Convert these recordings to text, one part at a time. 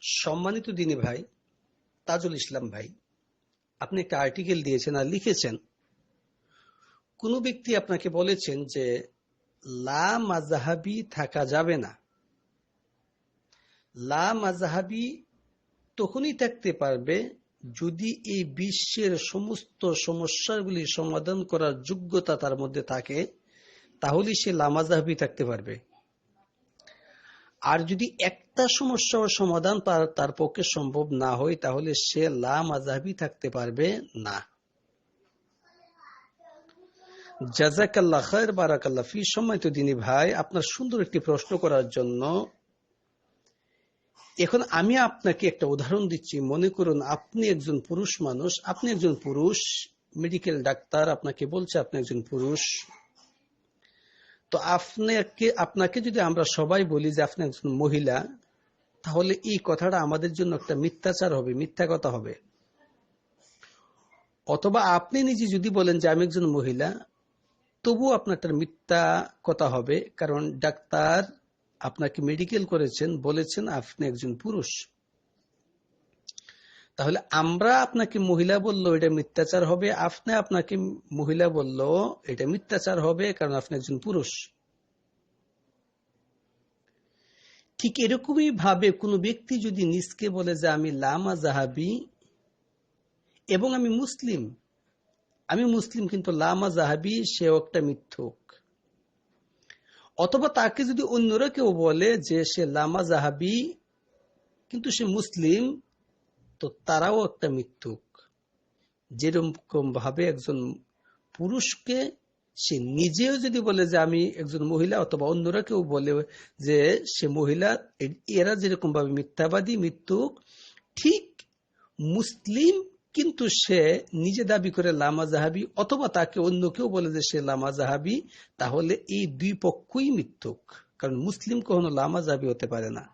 সম্মানিত দিনী ভাই, তাজুল ইসলাম ভাই, আপনি একটা আর্টিকেল দিয়েছেন আর লিখেছেন। কোন ব্যক্তি আপনাকে বলেছেন যে, লা থাকা যাবে না। লা মাজাহাবি তখনই থাকতে পারবে যদি এই বিশ্বের সমস্ত সমস্যাগুলি সমাধান করার যোগ্যতা তার মধ্যে থাকে, তাহলে সে লামাজাহাবি থাকতে পারবে। আর যদি একটা সমস্যার সমাধান তার পক্ষে সম্ভব না হয়, তাহলে সে লামাজাহাবি থাকতে পারবে না। জাজাকাল্লাহ খায়ের বারাকাল্লাহ ফি সময় তো দিনী ভাই, আপনার সুন্দর একটি প্রশ্ন করার জন্য এখন আমি আপনাকে একটা উদাহরণ দিচ্ছি। মনে করুন, আপনি একজন পুরুষ মানুষ, আপনি একজন পুরুষ মেডিকেল ডাক্তার আপনাকে বলছে আপনি একজন পুরুষ। তো আপনাকে আপনাকে যদি আমরা সবাই বলি যে আপনি একজন মহিলা, তাহলে এই কথাটা আমাদের জন্য একটা মিথ্যাচার হবে, মিথ্যা কথা হবে। অথবা আপনি নিজে যদি বলেন যে আমি একজন মহিলা তবু আপনার মিথ্যা কথা হবে, কারণ ডাক্তার আপনাকে মেডিকেল করেছেন, বলেছেন, আপনি একজন পুরুষ। তাহলে আমরা আপনাকে মহিলা বলল, এটা মিথ্যাচার হবে। আপনি আপনাকে মহিলা বলল, এটা মিথ্যাচার হবে, কারণ আপনি একজন পুরুষ। ঠিক এরকমই ভাবে কোনো ব্যক্তি যদি নিজকে বলে যে, আমি লামা জাহাবি এবং আমি মুসলিম। আমি মুসলিম, কিন্তু লামা জাহাবি, সেও একটা মিথ্যুক। অথবা তাকে যদি অন্যরা কেউ বলে যে সে লামা জাহাবি, কিন্তু সে মুসলিম, তো তারাও একটা মৃত্যুক। যেরকম ভাবে একজন পুরুষকে সে নিজেও যদি বলে যে আমি একজন মহিলা, অথবা অন্যরা কেউ বলে যে সে মহিলা, এরা যেরকম ভাবে মিথ্যাবাদী, মৃত্যুক, ঠিক মুসলিম কিন্তু সে নিজে দাবি করে লামা জাহাবি অথবা তাকে অন্য কেউ বলে যে সে লামা জাহাবি, তাহলে এই দুই পক্ষই মিথ্যুক। কারণ মুসলিম কখনো লামা জাহাবি হতে পারে না।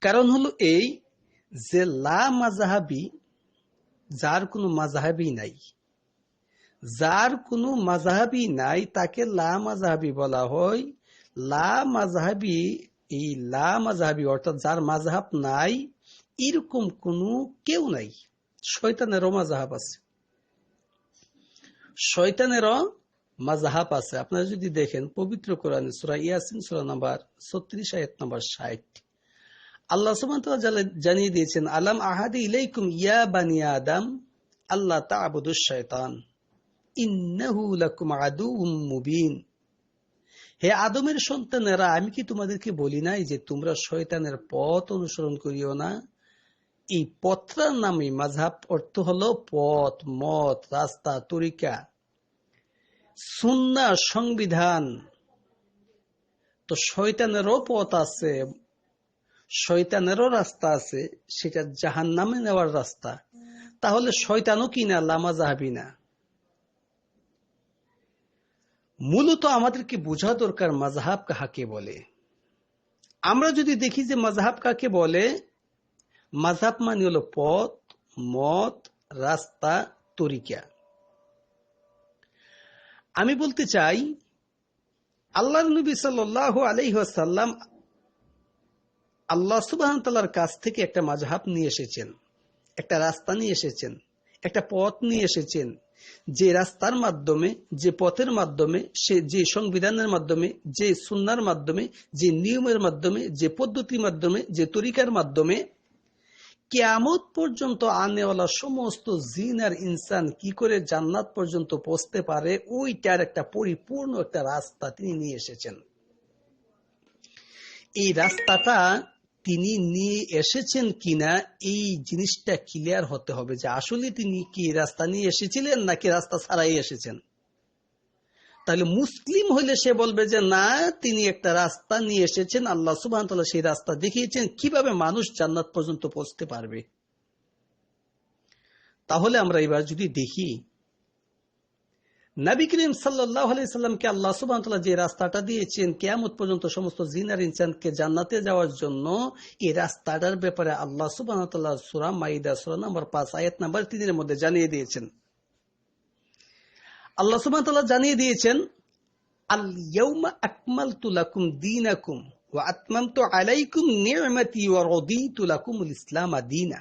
কারণ হলো এই যে লা মাজাহাবি যার কোনো মাজাহাবি নাই। যার কোনো মাজাহাবি নাই, তাকে লা মাজাহাবি বলা হয়। লা মাজাহাবি এই লা মাজাহাবি অর্থাৎ যার মাজাহাব নাই, এরকম কোনো কেউ নাই। শয়তানেরও মাজাহাব আছে। শয়তানেরও মাজাহাব আছে। আপনারা যদি দেখেন, পবিত্র কোরআনে সুরা ইয়াসিন, সুরা নাম্বার ছত্রিশ, আয়াত নাম্বার ষাট। আল্লাহ সুবহান জানিয়ে দিয়েছেন, আলাম আহাদি ইলাইকুম ইয়া আল্লাহ শয়তান মুবিন। হে আদমের সন্তানেরা, আমি কি তোমাদেরকে বলি নাই যে তোমরা শয়তানের পথ অনুসরণ করিও না? এই পথটার নামে মাঝহাব অর্থ হলো পথ, মত, রাস্তা, তরিকা। সুন্না সংবিধান। তো শয়তানেরও পথ আছে, শয়তানেরও রাস্তা আছে, সেটা জাহান নামে নেওয়ার রাস্তা। তাহলে শয়তানও কিনা লামা জাহাবি না? মূলত আমাদেরকে বোঝা দরকার মাজাহাব কাহাকে বলে। আমরা যদি দেখি যে মাজাহাব কাকে বলে মাঝহাব মানে হলো পথ, মত, রাস্তা, তরিকা। আমি বলতে চাই আল্লাহ নবী সাল্লাহ আলহ্লাম আল্লাহ সুবাহ তাল্লার কাছ থেকে একটা মাঝহাব নিয়ে এসেছেন, একটা রাস্তা নিয়ে এসেছেন, একটা পথ নিয়ে এসেছেন। যে রাস্তার মাধ্যমে, যে পথের মাধ্যমে, সে যে সংবিধানের মাধ্যমে, যে সুন্নার মাধ্যমে, যে নিয়মের মাধ্যমে, যে পদ্ধতির মাধ্যমে, যে তরিকার মাধ্যমে কেয়ামত পর্যন্ত আনেওয়ালা সমস্ত জিন আর ইনসান কি করে জান্নাত পর্যন্ত পৌঁছতে পারে, ওইটার একটা পরিপূর্ণ একটা রাস্তা তিনি নিয়ে এসেছেন। এই রাস্তাটা তিনি নিয়ে এসেছেন কিনা, এই জিনিসটা ক্লিয়ার হতে হবে যে আসলে তিনি কি রাস্তা নিয়ে এসেছিলেন নাকি রাস্তা ছাড়াই এসেছেন। তাহলে মুসলিম হইলে সে বলবে যে, না, তিনি একটা রাস্তা নিয়ে এসেছেন। আল্লাহ সুবাহ সেই রাস্তা দেখিয়েছেন। কীভাবে মানুষ জান্নাত পর্যন্ত পৌঁছতে পারবে? তাহলে আমরা এবার যদি দেখি, নবী করিম সাল্লামকে আল্লাহ সুবাহ যে রাস্তাটা দিয়েছেন, কেয়ামত পর্যন্ত সমস্ত জিনার ইনসানকে জান্নাতে যাওয়ার জন্য এই রাস্তাটার ব্যাপারে আল্লাহ সুবাহ সুরা মাইদা, সুরা নম্বর পাঁচ, আয়াত নাম্বার তিনের মধ্যে জানিয়ে দিয়েছেন। আল্লাহ তাআলা জানিয়ে দিয়েছেন, আল ইয়াউমা আকমালতু লাকুম দীনাকুম ওয়া আতমামতু আলাইকুম নি'মাতি ওয়া রাদিতু লাকুমুল ইসলাম দীনা।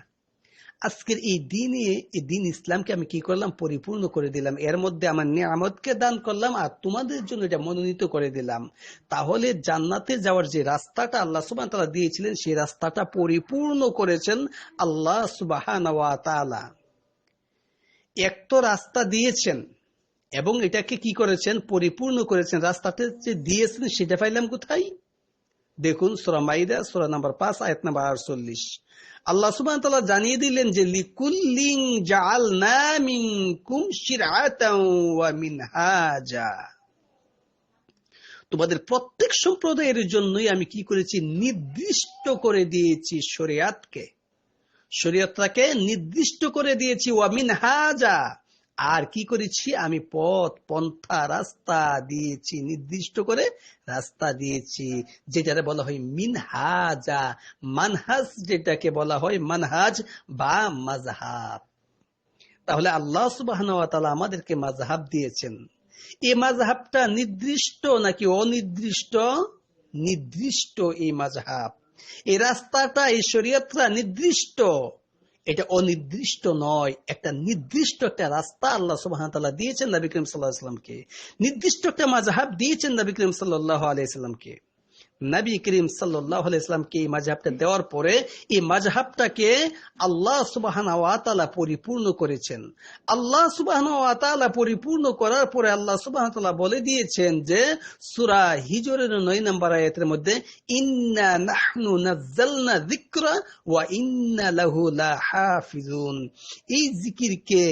আজকের এই দিনে দিন ইসলামকে আমি করলাম? পরিপূর্ণ করে দিলাম। এর মধ্যে আমার নিয়ামতকে দান করলাম আর তোমাদের জন্য এটা মনোনীত করে দিলাম। তাহলে জান্নাতে যাওয়ার যে রাস্তাটা আল্লাহ সুবাহ তাআলা দিয়েছিলেন, সেই রাস্তাটা পরিপূর্ণ করেছেন আল্লাহ তাআলা। এক তো রাস্তা দিয়েছেন এবং এটাকে কি করেছেন? পরিপূর্ণ করেছেন। রাস্তাতে যে দিয়েছেন, সেটা পাইলাম কোথায়? দেখুন, সোরা মাইদা, সোরা নাম্বার পাঁচ, আয়াত নাম্বার আটচল্লিশ। আল্লাহ সুবহান তাআলা জানিয়ে দিলেন যে লিকুল্লিং মিনকুম শিরআতাও ওয়া মিনহাজা। তোমাদের প্রত্যেক সম্প্রদায়ের জন্যই আমি কি করেছি? নির্দিষ্ট করে দিয়েছি শরিয়াতকে। শরীয়তটাকে নির্দিষ্ট করে দিয়েছি ওয়ামিন হাজা আর কি করেছি? আমি পথ, পন্থা, রাস্তা দিয়েছি, নির্দিষ্ট করে রাস্তা দিয়েছি, যেটারে বলা হয় মিনহাজা। মানহাজ যেটাকে বলা হয় মানহাজ বা মাজহাব তাহলে আল্লাহ সুবাহ আমাদেরকে মাজহাব দিয়েছেন। এই মাজহাবটা নির্দিষ্ট নাকি অনির্দিষ্ট? নির্দিষ্ট এই মাজহাব এই রাস্তাটা, এই শরীয়তটা নির্দিষ্ট। এটা অনির্দিষ্ট নয়, একটা নির্দিষ্ট একটা রাস্তা আল্লাহ সুবাহ দিয়েছেন নবী করিম সাল্লাহ আসলামকে নির্দিষ্ট একটা মাজাহাব দিয়েছেন নবী করিম সাল্লাহ আলাইসাল্লামকে নবী করিম সাল্লাহ আলাইসলামকে এই মাঝহাবটা দেওয়ার পরে এই মাঝহাবটাকে আল্লাহ সুবাহান পরিপূর্ণ করেছেন। আল্লাহ সুবাহান পরিপূর্ণ করার পরে আল্লাহ সুবাহ বলে দিয়েছেন যে, সুরা হিজরের নয় নম্বর আয়াতের মধ্যে, ইন্না নাহনু নাজ্জালনা যিকরা ওয়া ইন্না লাহু লাহাফিজুন। এই জিকিরকে,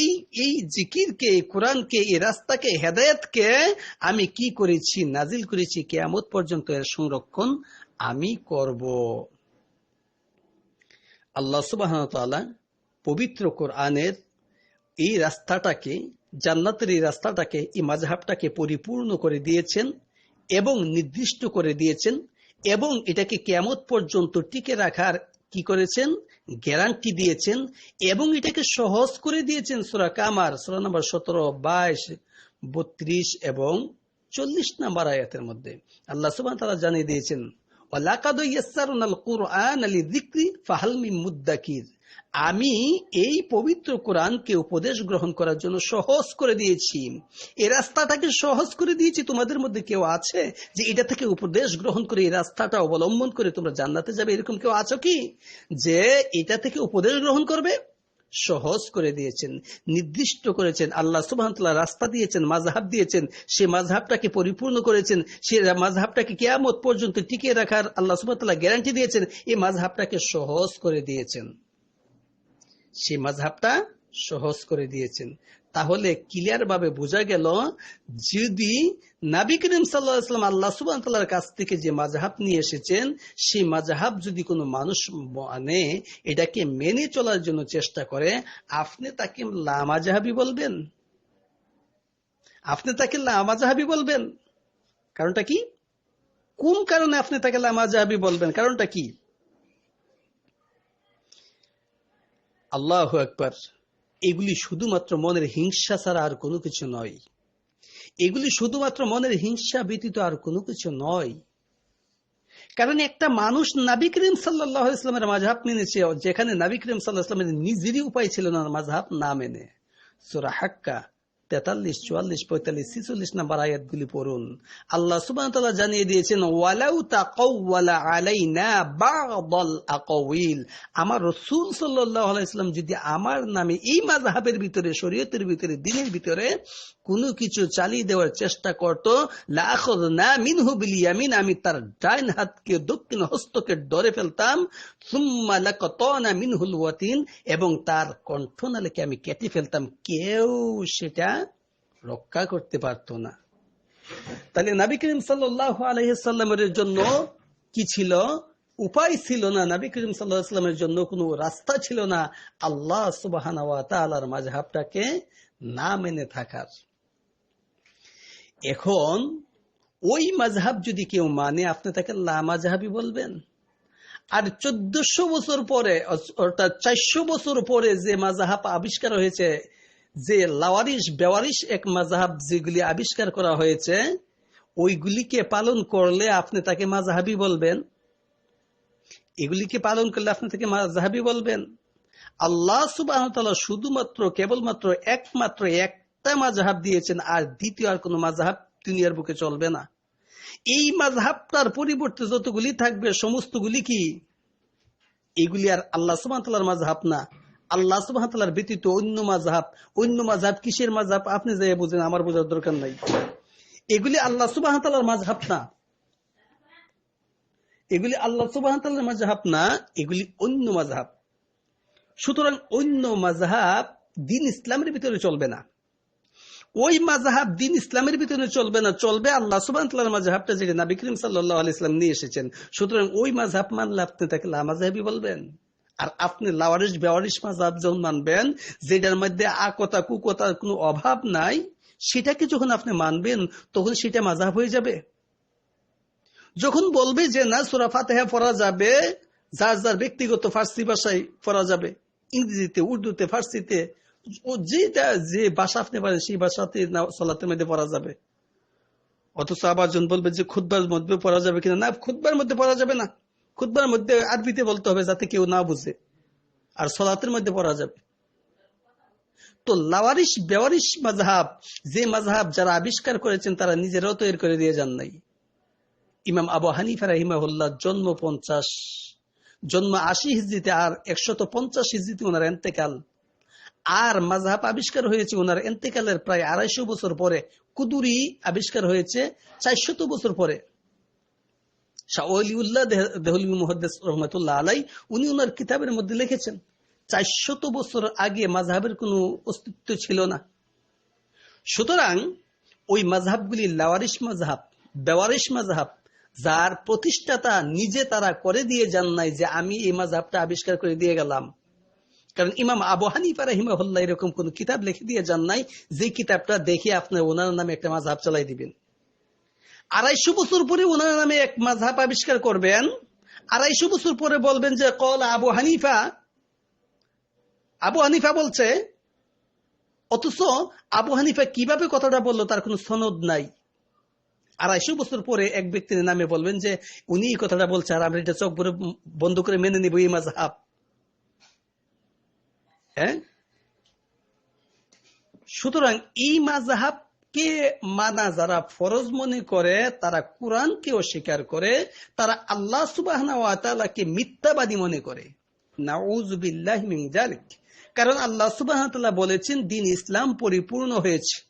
এই এই জিকিরকে কোরআনকে, এই রাস্তাকে, হেদায়েতকে আমি কি করেছি, নাজিল করেছি কিয়ামত পর্যন্ত এর সংরক্ষণ আমি করব। আল্লাহ সুবাহ পবিত্র কোরআনের এই রাস্তাটাকে, জান্নাতের এই রাস্তাটাকে, এই মাঝহাবটাকে পরিপূর্ণ করে দিয়েছেন এবং নির্দিষ্ট করে দিয়েছেন এবং এটাকে কেমত পর্যন্ত টিকে রাখার কি করেছেন? গ্যারান্টি দিয়েছেন এবং এটাকে সহজ করে দিয়েছেন সুরা কামার, সুরা নম্বর সতেরো, বাইশ, বত্রিশ এবং চল্লিশ নাম্বার আয়াতের মধ্যে আল্লাহ সুবাহ তারা জানিয়ে দিয়েছেন আমি এই পবিত্র কোরআনকে উপদেশ গ্রহণ করার জন্য সহজ করে দিয়েছি। এই রাস্তাটাকে সহজ করে দিয়েছি তোমাদের মধ্যে কেউ আছে যে এটা থেকে উপদেশ গ্রহণ করে এই রাস্তাটা অবলম্বন করে তোমরা জান্নাতে যাবে? এরকম কেউ আছো কি? যে এটা থেকে উপদেশ গ্রহণ করবে? সহজ করে দিয়েছেন, নির্দিষ্ট করেছেন, আল্লাহ সুবাহ রাস্তা দিয়েছেন মাঝহাব দিয়েছেন, সে মাঝহাবটাকে পরিপূর্ণ করেছেন, সে মাঝহাবটাকে কেয়ামত পর্যন্ত টিকিয়ে রাখার আল্লাহ সুবাহ গ্যারান্টি দিয়েছেন এই মাঝহাবটাকে সহজ করে দিয়েছেন। সে মাঝহাবটা সহজ করে দিয়েছেন। তাহলে ক্লিয়ার ভাবে বোঝা গেল, যদি নাবি করিম সাল্লাহাম আল্লাহ তাল্লার কাছ থেকে যে মাজাহাব নিয়ে এসেছেন, সেই মাজাহাব যদি কোনো মানুষ মানে এটাকে মেনে চলার জন্য চেষ্টা করে, আপনি তাকে লামাজাহাবি বলবেন। আপনি তাকে লামাজাহাবি বলবেন। কারণটা কি? কোন কারণে আপনি তাকে লামাজাহাবি বলবেন? কারণটা কি? আল্লাহ একবার এগুলি শুধুমাত্র মনের হিংসা ছাড়া আর কোনো কিছু নয়। এগুলি শুধুমাত্র মনের হিংসা ব্যতীত আর কোনো কিছু নয়। কারণ একটা মানুষ নাবি করিম সাল্লাহ ইসলামের মাঝহাব মেনেছে যেখানে নাবি করিম সাল্লাহ ইসলামের নিজেরই উপায় ছিল না মাঝহাব না মেনে। সোরা হাক্কা। তেতাল্লিশ, চুয়াল্লিশ, পঁয়তাল্লিশ, ছিচল্লিশ নাম্বার আয়াতগুলি পড়ুন। আল্লাহ সুবাহ জানিয়ে দিয়েছেন, ওয়ালাউ তাকাওয়ালা আলাইনা বাদাল আকাউইল আমার রসুল সাল্লাহ আলাইসলাম যদি আমার নামে এই মাযহাবের ভিতরে, শরীয়তের ভিতরে, দিনের ভিতরে কোনো কিছু চালিয়ে দেওয়ার চেষ্টা করত লাখদ না মিনহু বিলিয়ামিন আমি তার ডাইন হাতকে, দক্ষিণ হস্তকে ধরে ফেলতাম, সুম্মা লাকাতানা মিনহুল ওয়াতিন, এবং তার কণ্ঠনালীকে আমি কেটে ফেলতাম? কেউ সেটা রক্ষা করতে পারত না। তাহলে নবী করিম সাল্লাহ আলহিসাল্লামের জন্য কি ছিল? উপায় ছিল না। নবী করিম সাল্লাহামের জন্য কোনো রাস্তা ছিল না। আল্লাহ সুবাহান তালার মাঝহাবটাকে না মেনে থাকার। এখন ওই মাঝহাব যদি কেউ মানে আপনি তাকে লামাজহাবি বলবেন। আর চোদ্দশো বছর পরে, অর্থাৎ চারশো বছর পরে যে মাজাহাব আবিষ্কার হয়েছে যে লাওয়ারিস বেওয়ারিস এক মাজাহাব যেগুলি আবিষ্কার করা হয়েছে, ওইগুলিকে পালন করলে আপনি তাকে মাজাহাবি বলবেন। এগুলিকে পালন করলে আপনি তাকে মাজাহাবি বলবেন। আল্লাহ সুবাহ শুধুমাত্র, কেবলমাত্র একমাত্র একটা মাজাহাব দিয়েছেন, আর দ্বিতীয় আর কোনো মাজাহাব দুনিয়ার বুকে চলবে না। এই মাঝহাবটার পরিবর্তে যতগুলি থাকবে, সমস্তগুলি কি? এগুলি আর আল্লাহ সুবাহতাল্লার মাঝহাব না। আল্লাহ সুবাহতাল্লার ব্যতীত অন্য মাঝহাব অন্য মাঝহাব কিসের মাঝহাব আপনি যাই বুঝেন, আমার বোঝার দরকার নাই। এগুলি আল্লাহ সুবাহতাল্লার মাঝহাব না। এগুলি আল্লাহ সুবাহতাল্লার মাঝহাব না, এগুলি অন্য মাঝহাব সুতরাং অন্য মাঝহাব দিন ইসলামের ভিতরে চলবে না। ওই মাজাহাব দিন ইসলামের ভিতরে চলবে না, চলবে আল্লাহ সুবাহ মাজাহাবটা যেটা নাবি করিম সাল্লাহ আলাইসলাম নিয়ে এসেছেন। সুতরাং ওই মাঝহাব মানলে আপনি তাকে লামাজাহাবি বলবেন। আর আপনি লাওয়ারিস বেওয়ারিস মাঝহাব যখন মানবেন, যেটার মধ্যে আকতা কুকতার কোনো অভাব নাই, সেটাকে যখন আপনি মানবেন, তখন সেটা মাঝহাব হয়ে যাবে। যখন বলবে যে, না, সুরা ফাতেহা পড়া যাবে, যার যার ব্যক্তিগত ফার্সি ভাষায় পড়া যাবে, ইংরেজিতে, উর্দুতে, ফার্সিতে যেটা যে ভাষা আপনি পারেন সেই ভাষাতে না সলাতের মধ্যে পড়া যাবে। অথচ আবার জন বলবে যে খুদ্বার মধ্যে পড়া যাবে কিনা? না খুদ্বার মধ্যে পড়া যাবে না। খুদ্বার মধ্যে আরবিতে বলতে হবে যাতে কেউ না বুঝে। আর সলাতের মধ্যে পড়া যাবে। তো লাওয়ারিস বেওয়ারিস মাঝহাব যে মাঝহাব যারা আবিষ্কার করেছেন, তারা নিজেরাও তৈরি করে দিয়ে যান নাই। ইমাম আবু হানিফা রাহিমাহুল্লাহ জন্ম পঞ্চাশ, জন্ম আশি হিজড়িতে আর একশত পঞ্চাশ হিজড়িতে ওনার এন্তেকাল। আর মাঝহাব আবিষ্কার হয়েছে ওনার এন্তেকালের প্রায় আড়াইশো বছর পরে। কুদুরি আবিষ্কার হয়েছে চারশত বছর পরে। আলাই, উনি ওনার কিতাবের মধ্যে লিখেছেন, চারশত বছর আগে মাঝহাবের কোনো অস্তিত্ব ছিল না। সুতরাং ওই মাঝহাবগুলি লাওয়ারিস মাঝহাব মাঝহাব যার প্রতিষ্ঠাতা নিজে তারা করে দিয়ে যান নাই যে আমি এই মাঝহাবটা আবিষ্কার করে দিয়ে গেলাম। কারণ ইমাম আবু হানিফা রাহিমাহুল্লাহ এরকম কোন কিতাব লিখে দিয়ে যান নাই, যে কিতাবটা দেখে আপনার ওনার নামে একটা মাঝহাব চালাই দিবেন। আড়াইশো বছর পরে ওনার নামে এক মাঝহাব আবিষ্কার করবেন। আড়াইশো বছর পরে বলবেন যে, কল আবু হানিফা। আবু হানিফা বলছে, অথচ আবু হানিফা কীভাবে কথাটা বলল তার কোনো সনদ নাই। আড়াইশো বছর পরে এক ব্যক্তির নামে বলবেন যে, উনি কথাটা বলছে আর আমরা এটা চোখ ভরে বন্ধ করে মেনে নিব এই মাঝহাব হ্যাঁ? সুতরাং এই মাজাহাবকে মানা যারা ফরজ মনে করে, তারা কোরআনকে অস্বীকার করে, তারা আল্লাহ সুবাহ মিথ্যাবাদী মনে করে। কারণ আল্লাহ সুবাহ বলেছেন, দিন ইসলাম পরিপূর্ণ হয়েছে।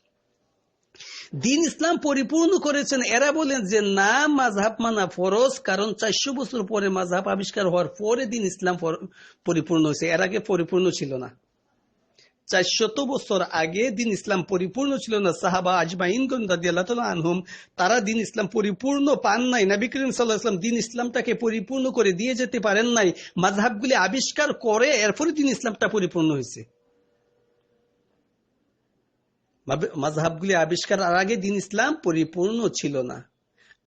দিন ইসলাম পরিপূর্ণ করেছেন, এরা বলেন যে না মাঝহাব মানা ফরজ, কারণ চারশো বছর পরে মাঝহাব আবিষ্কার হওয়ার পরে দিন ইসলাম পরিপূর্ণ হয়েছে। এর আগে পরিপূর্ণ ছিল না। চারশত বছর আগে দিন ইসলাম পরিপূর্ণ ছিল না। সাহাবা আজমাইন আনহুম, তারা দিন ইসলাম পরিপূর্ণ পান নাই। নবী করিম সাল্লাহাম দিন ইসলামটাকে পরিপূর্ণ করে দিয়ে যেতে পারেন নাই। মাঝহাবগুলি আবিষ্কার করে এরপরে দিন ইসলামটা পরিপূর্ণ হয়েছে। মাঝহাবগুলি আবিষ্কার আর আগে দিন ইসলাম পরিপূর্ণ ছিল না।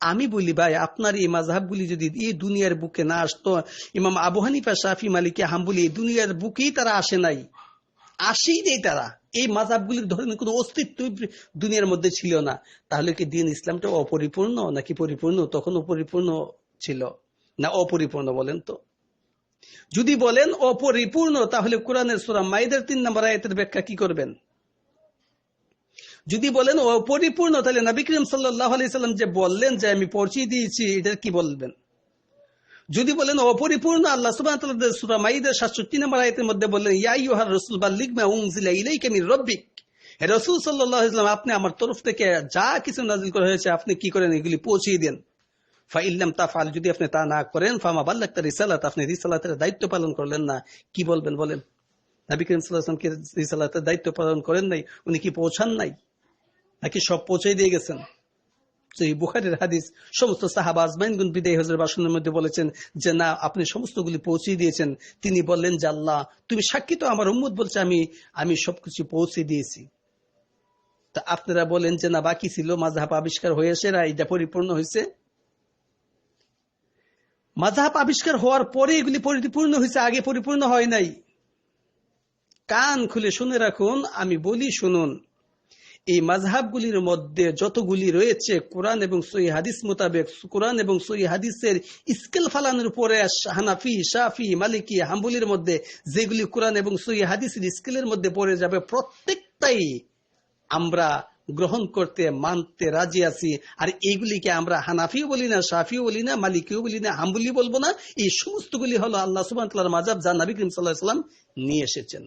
আমি বলি, ভাই, আপনার এই মাঝহাবগুলি যদি এই দুনিয়ার বুকে না আসতো, ইমাম আবু হানিফা, শাফি, মালিকে, হাম্বুলি, এই দুনিয়ার বুকেই তারা আসে নাই। আসেই নেই তারা। এই মাঝহাবগুলির ধরনের কোনো অস্তিত্ব দুনিয়ার মধ্যে ছিল না। তাহলে কি দিন ইসলামটা অপরিপূর্ণ নাকি পরিপূর্ণ? তখন অপরিপূর্ণ ছিল না অপরিপূর্ণ বলেন তো? যদি বলেন অপরিপূর্ণ, তাহলে কোরআনের সুরা মাইদের তিন নম্বর আয়তের ব্যাখ্যা কি করবেন? যদি বলেন অপরিপূর্ণ, তাহলে নবী সাল্লাহ আলাইসাল্লাম যে বললেন, যে আমি পৌঁছিয়ে দিয়েছি, এটা কি বলবেন? যদি বলেন অপরিপূর্ণ আল্লাহ সুবাহ মাইদের সাতষট্টি নম্বর আয়তের মধ্যে বললেন ইয়াইহার রসুল বা লিগমা উংজিলা ইলাই কেমি রব্বিক। রসুল সাল্লাহ ইসলাম আপনি আমার তরফ থেকে যা কিছু নাজিল করা হয়েছে, আপনি কি করেন? এগুলি পৌঁছিয়ে দেন। ফাইল্লাম তাফাল যদি আপনি তা না করেন, ফামা বাল্লাক তার রিসালাত, আপনি রিসালাতের দায়িত্ব পালন করলেন না। কি বলবেন, বলেন? নবী করিম সাল্লাহামকে রিসালাতের দায়িত্ব পালন করেন নাই, উনি কি পৌঁছান নাই? নাকি সব পৌঁছে দিয়ে গেছেন? বুখারের হাদিস, সমস্ত সাহাবা আজমাইনগুন বিদায় হজর বাসনের মধ্যে বলেছেন যে, না, আপনি সমস্তগুলি পৌঁছে দিয়েছেন। তিনি বললেন যে, আল্লাহ, তুমি সাক্ষী তো আমার উম্মত বলছে আমি আমি সবকিছু পৌঁছে দিয়েছি। তা আপনারা বলেন যে, না, বাকি ছিল মাঝহাব আবিষ্কার হয়েছে না, এটা পরিপূর্ণ হয়েছে? মাঝহাব আবিষ্কার হওয়ার পরে এগুলি পরিপূর্ণ হয়েছে, আগে পরিপূর্ণ হয় নাই। কান খুলে শুনে রাখুন, আমি বলি শুনুন। এই মাঝহাবগুলির মধ্যে যতগুলি রয়েছে, কোরআন এবং সই হাদিস মোতাবেক, কোরআন এবং সই হাদিসের স্কেল ফালানোর উপরে হানাফি, শাফি, মালিকি, হাম্বুলির মধ্যে যেগুলি কোরআন এবং সই হাদিসের স্কেলের মধ্যে পড়ে যাবে, প্রত্যেকটাই আমরা গ্রহণ করতে, মানতে রাজি আছি। আর এইগুলিকে আমরা হানাফিও বলি না, শাফিও বলি না, মালিকিও বলি না, হাম্বুলি বলব না, এই সমস্তগুলি হলো আল্লাহ সুবাহ মাজাব যা নবী সাল্লাহ সাল্লাম নিয়ে এসেছেন।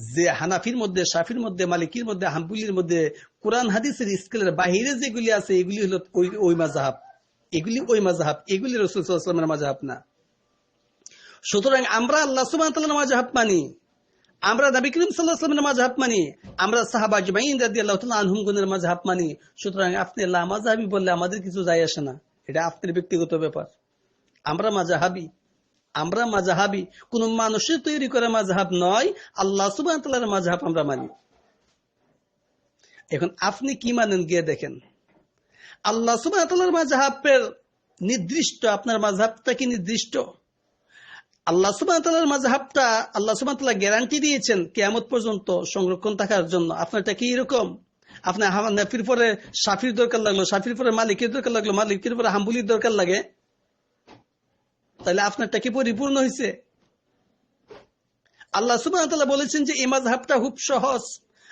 যে হানাফির মধ্যে, শাফির মধ্যে, মালিকির মধ্যে, হাম্বুলির মধ্যে কোরআন হাদিসের স্কেলের বাহিরে যেগুলি আছে, এগুলি হলো ওই ওই মাজাহাব এগুলি ওই মাজাহাব এগুলি রসুলের মাজাহাব না। সুতরাং আমরা আল্লাহ সুবাহ মাজাহাব মানি। আমরা নবী করিম সাল্লাহামের মাঝহাব মানি। আমরা সাহাবা জমাইন রাদি আল্লাহ আনহুমগুনের মাঝহাব মানি। সুতরাং আপনি লা মাঝহাবি বললে আমাদের কিছু যায় আসে না। এটা আপনার ব্যক্তিগত ব্যাপার। আমরা মাজাহাবি আমরা মাজাহাবি কোন মানুষের তৈরি করা মাঝহাব নয়, আল্লাহ সুবাহ মাঝহাব আমরা মানি। এখন আপনি কি মানেন গিয়ে দেখেন? আল্লাহ সুবাহ মাঝহাবের নির্দিষ্ট, আপনার মাঝহাবটা কি নির্দিষ্ট? আল্লাহ সুবাহতাল্লার মাঝহাবটা আল্লাহ সুবাহতাল্লাহ গ্যারান্টি দিয়েছেন কেয়ামত পর্যন্ত সংরক্ষণ থাকার জন্য। আপনারটা কি এরকম? আপনার হাফির পরে সাফির দরকার লাগল সাফির পরে মালিকের দরকার লাগল, মালিকের পরে হাম্বুলির দরকার লাগে। তাহলে আপনারটা কি পরিপূর্ণ হয়েছে? আল্লাহ সুবাহ বলেছেন যে, এই মাঝহাবটা খুব সহজ।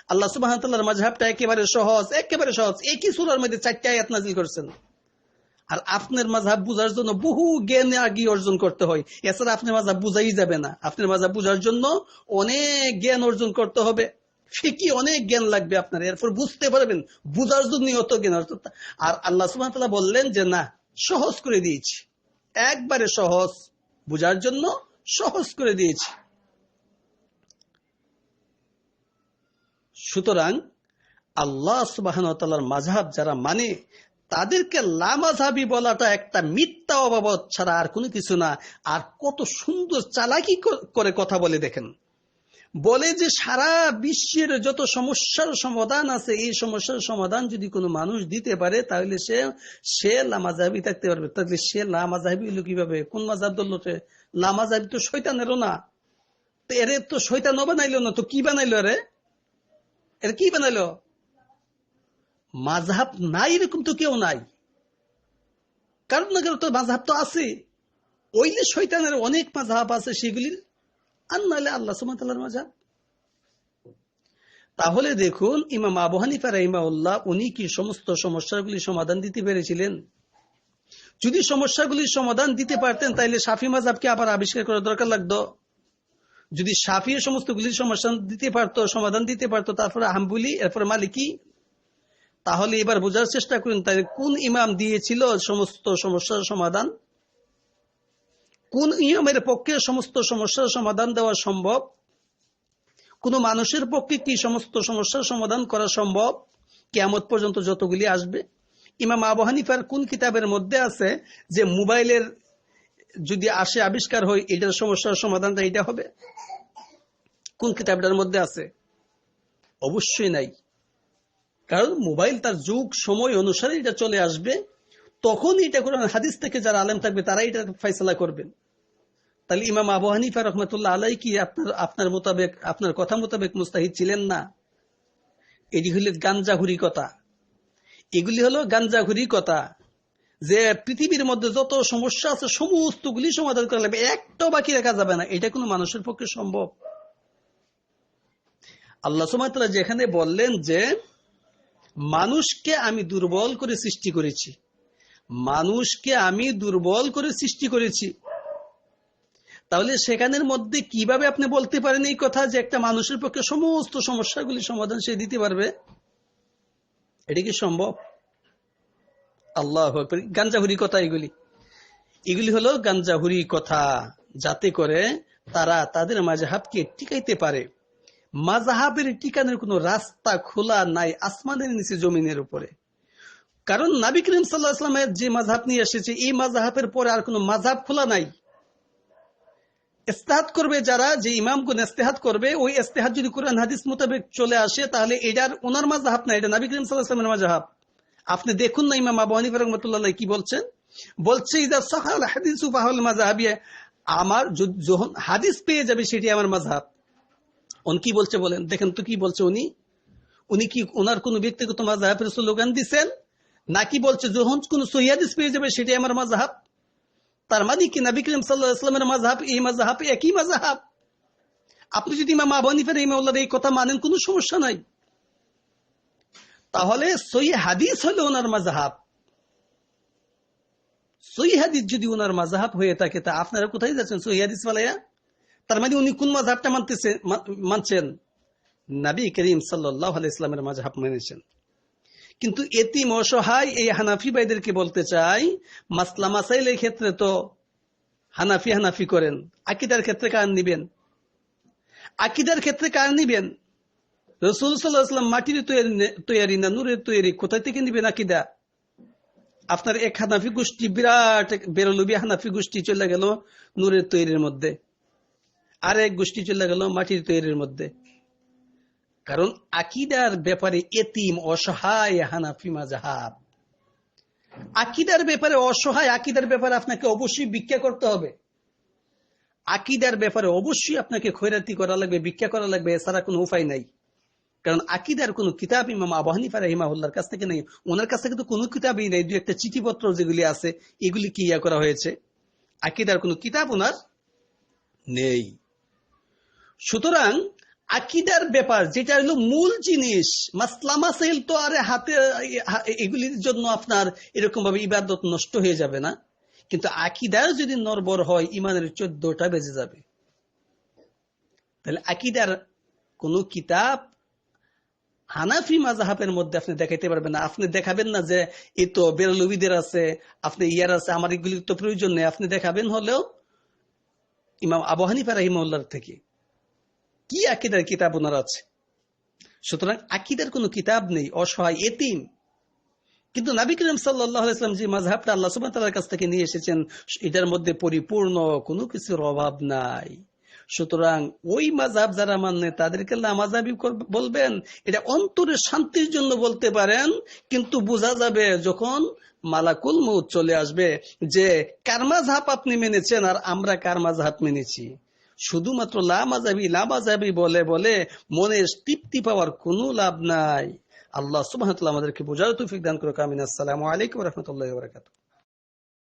আল্লাহ সুবাহ মাঝহাবটা একেবারে সহজ একেবারে সহজ। একই সুরার মধ্যে চারটে আয়াত নাজিল করছেন। আর আপনার মাঝহাব বুঝার জন্য বহু জ্ঞান আগে অর্জন করতে হয়। এছাড়া আপনার মাঝহাব বুঝাই যাবে না। আপনার মাঝহাব বুঝার জন্য অনেক জ্ঞান অর্জন করতে হবে। ফিকি অনেক জ্ঞান লাগবে আপনার। এরপর বুঝতে পারবেন, বুঝার জন্য অত জ্ঞান আর আল্লাহ সুবাহ বললেন যে, না, সহজ করে দিয়েছি। একবারে সহজ, বুঝার জন্য সহজ করে দিয়েছি। সুতরাং আল্লাহ সুবাহর মাঝহাব যারা মানে তাদেরকে লামাঝাবি বলাটা একটা মিথ্যা অবাবত ছাড়া আর কোনো কিছু না। আর কত সুন্দর চালাকি করে কথা বলে দেখেন। বলে যে সারা বিশ্বের যত সমস্যার সমাধান আছে, এই সমস্যার সমাধান যদি কোনো মানুষ দিতে পারে, তাহলে সে সে লামাজাহাবি থাকতে পারবে। তাহলে সে লামাজাহাবি হলো কীভাবে? কোন মাজাব ধরলোতে লামাজাহাবি তো শৈতানেরও না। এরে তো শৈতান বানাইলো না, তো কি বানাইলো রে এর কি বানাইলো? মাঝহাব নাই এরকম তো কেউ নাই। কারণ না কারণ তো মাঝহাব তো আছে। ওইলে শৈতানের অনেক মাঝহাব আছে, সেগুলির আর আল্লাহ সুমাতার মাঝহাব তাহলে দেখুন, ইমাম আবু হানিফা রাহিমাউল্লাহ উনি কি সমস্ত সমস্যাগুলি সমাধান দিতে পেরেছিলেন? যদি সমস্যাগুলির সমাধান দিতে পারতেন তাহলে সাফি মাঝহাবকে আবার আবিষ্কার করার দরকার লাগতো। যদি সাফি সমস্তগুলির সমস্যা দিতে পারতো, সমাধান দিতে পারতো, তারপরে আহম্বুলি, এরপরে মালিকি। তাহলে এবার বোঝার চেষ্টা করুন তাই কোন ইমাম দিয়েছিল সমস্ত সমস্যার সমাধান? কোন ইমামের পক্ষে সমস্ত সমস্যার সমাধান দেওয়া সম্ভব? কোন মানুষের পক্ষে কি সমস্ত সমস্যার সমাধান করা সম্ভব? কেমত পর্যন্ত যতগুলি আসবে। ইমাম আবু হানিফার কোন কিতাবের মধ্যে আছে যে মোবাইলের যদি আসে আবিষ্কার হয়, এটার সমস্যার সমাধানটা এটা হবে? কোন কিতাবটার মধ্যে আছে? অবশ্যই নাই। কারণ মোবাইল তার যুগ, সময় অনুসারে এটা চলে আসবে। তখন এটা কোরআন হাদিস থেকে যারা আলেম থাকবে, তারাই এটা ফাইসলা করবেন। তাহলে ইমাম আবু হানিফা রহমতুল্লাহ আলাই কি আপনার আপনার মোতাবেক, আপনার কথা মোতাবেক মুস্তাহিদ ছিলেন না? এটি হল গাঞ্জাঘুরি কথা। এগুলি হলো গাঞ্জাঘুরি কথা যে পৃথিবীর মধ্যে যত সমস্যা আছে, সমস্তগুলি সমাধান করা লাগবে। একটাও বাকি রাখা যাবে না। এটা কোনো মানুষের পক্ষে সম্ভব। আল্লাহ সুমাত্রা যেখানে বললেন যে, মানুষকে আমি দুর্বল করে সৃষ্টি করেছি। মানুষকে আমি দুর্বল করে সৃষ্টি করেছি। তাহলে সেখানের মধ্যে কীভাবে আপনি বলতে পারেন এই কথা যে একটা মানুষের পক্ষে সমস্ত সমস্যাগুলি সমাধান সে দিতে পারবে? এটা কি সম্ভব? আল্লাহ গাঞ্জাহুরি কথা এগুলি। এগুলি হলো গাঞ্জাহুরি কথা, যাতে করে তারা তাদের মাঝে হাতকে টিকাইতে পারে। মাজাহাবের টিকানের কোন রাস্তা খোলা নাই আসমানের নিচে জমিনের উপরে। কারণ নাবি করিম সাল্লাহামের যে মাঝহাব নিয়ে এসেছে, এই মাঝহাবের পরে আর কোন মাঝহাব খোলা নাই। ইস্তেহাত করবে যারা, যে ইমামগুন ইস্তেহাত করবে, ওই ইস্তেহাত যদি কোরআন, হাদিস মোতাবেক চলে আসে, তাহলে এটার ওনার মাঝহাব না, এটা নাবি করিম সাল্লাহামের মাঝহাব আপনি দেখুন না ইমাম আবু হানিফা রহমতুল্লাহ কি বলছেন? বলছে, ইদা সকাল হাদিস মাঝহাবিয়া আমার যখন হাদিস পেয়ে যাবে, সেটি আমার মাঝহাব উনি কি বলছে বলেন? দেখেন তো কি বলছে উনি। উনি কি ওনার কোন ব্যক্তিগত মাজাহাবের স্লোগান দিচ্ছেন নাকি বলছে, যখন কোন সহিয়াদিস পেয়ে যাবে, সেটাই আমার মাজাহাব তার মানে কি, নবী করিম সাল্লাহ ইসলামের মাজাহাব এই মাজাহাব একই মাজাহাব আপনি যদি ইমাম আবু হানিফার ইমাউল্লাহর এই কথা মানেন, কোনো সমস্যা নাই। তাহলে সই হাদিস হলো ওনার মাজাহাব সই হাদিস যদি ওনার মাজাহাব হয়ে থাকে, তা আপনারা কোথায় যাচ্ছেন সই হাদিস ফালাইয়া তার মানে উনি কোন মাজাহাবটা মানতেছে, মা- মানছেন? নবী করিম সাল্লাহ ইসলামের মাজাহাব মেনেছেন। কিন্তু এতিম অসহায় এই হানাফি ভাইদেরকে বলতে চাই, মাসলা মাসাইলের ক্ষেত্রে তো হানাফি হানাফি করেন। আকিদার ক্ষেত্রে কার নিবেন? আকিদার ক্ষেত্রে কার নিবেন? রসুল সাল্লাহাম মাটির তৈরি তৈরি না নূরের তৈরি, কোথায় থেকে নিবেন আকিদা? আপনার এক হানাফি গোষ্ঠী বিরাট এক হানাফি গোষ্ঠী চলে গেল নূরের তৈরির মধ্যে। আর এক গোষ্ঠী চলে গেল মাটির তৈরির মধ্যে। কারণ আকিদার ব্যাপারে এতিম, অসহায় হানাফি মাজাহাব আকিদার ব্যাপারে অসহায়, আকিদার ব্যাপারে আপনাকে অবশ্যই ভিক্ষা করতে হবে। আকিদার ব্যাপারে অবশ্যই আপনাকে খৈরাতি করা লাগবে, ভিক্ষা করা লাগবে, এছাড়া কোনো উপায় নাই। কারণ আকিদার কোনো কিতাব ইমাম আবু হানিফা রাহিমাহুল্লাহর কাছ থেকে নেই। ওনার কাছ থেকে তো কোনো কিতাবই নেই, দু একটা চিঠিপত্র যেগুলি আছে, এগুলি কি ইয়া করা হয়েছে? আকিদার কোনো কিতাব ওনার নেই। সুতরাং আকিদার ব্যাপার, যেটা হলো মূল জিনিস। মাসলা মাসাইল তো আর হাতে, এগুলির জন্য আপনার এরকম ভাবে ইবাদত নষ্ট হয়ে যাবে না। কিন্তু আকিদার যদি নরবর হয়, ইমানের চোদ্দটা বেজে যাবে। তাহলে আকিদার কোন কিতাব হানাফি মাজাহাবের মধ্যে আপনি দেখাইতে পারবেন না। আপনি দেখাবেন না যে, এ তো বেরলবিদের আছে, আপনি ইয়ার আছে, আমার এগুলির তো প্রয়োজন নেই। আপনি দেখাবেন হলেও ইমাম আবু হানিফা রাহিমউল্লার থেকে। কি আকিদার কিতাব ওনার আছে? সুতরাং আকিদার কোনো কিতাব নেই, অসহায়, এতিম। কিন্তু নাবি করিম সাল্লাম যে মাঝহাবটা আল্লাহ সুবাহ তালার কাছ থেকে নিয়ে এসেছেন, এটার মধ্যে পরিপূর্ণ কোনো কিছুর অভাব নাই। সুতরাং ওই মাঝহাব যারা মানে তাদেরকে লামাজাবি বলবেন, এটা অন্তরের শান্তির জন্য বলতে পারেন, কিন্তু বোঝা যাবে যখন মালাকুল মৌত চলে আসবে যে কার মাঝহাব আপনি মেনেছেন আর আমরা কার মাঝহাব মেনেছি। শুধুমাত্র লামাজাবি লামাজাবি বলে বলে মনের তৃপ্তি পাওয়ার কোনো লাভ নাই। আল্লাহ সুবাহ আমাদেরকে বোঝার তৌফিক দান করুক, আমিন। আসসালামু আলাইকুম রহমতুল্লাহ বরকাত